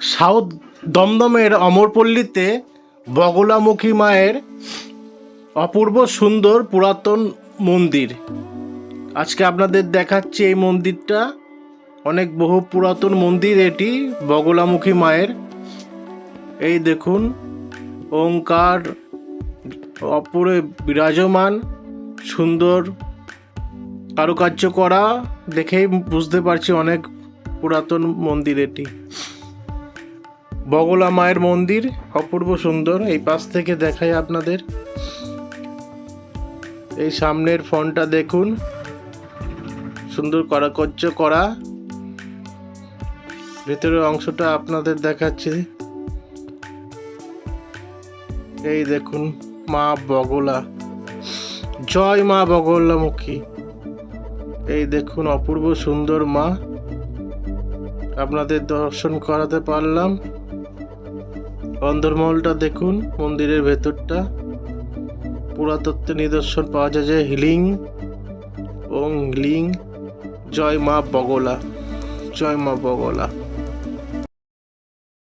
South দমদমের অমরপল্লীতে Bagalamukhi মায়ের অপূর্ব সুন্দর পুরাতন মন্দির। আজকে আপনাদের দেখাচ্ছি এই মন্দিরটা। অনেক বহু পুরাতন মন্দির এটি, বগলামুখী মায়ের। এই দেখুন, ওঙ্কার অপরে বিরাজমান, সুন্দর কারুকার্য করা, দেখেই বুঝতে পারছি অনেক পুরাতন মন্দির এটি। বগলা মায়ের মন্দির, অপূর্ব সুন্দর। এই পাশ থেকে দেখাই আপনাদের। এই সামনের ফোনটা দেখুন। সুন্দর কারুকার্য করা। ভেতরের অংশটা আপনাদের দেখাচ্ছি। এই দেখুন, মা বগলা। জয় মা বগলামুখী। এই দেখুন, অপূর্ব সুন্দর মা। আপনাদের দর্শন করাতে পারলাম। অন্দরমহলটা দেখুন, মন্দিরের ভেতরটা। পুরাতত্ত্বের নিদর্শন পাওয়া যায় যে হিলিং, ওং হিলিং জয় মা বগলা, জয় মা বগলা।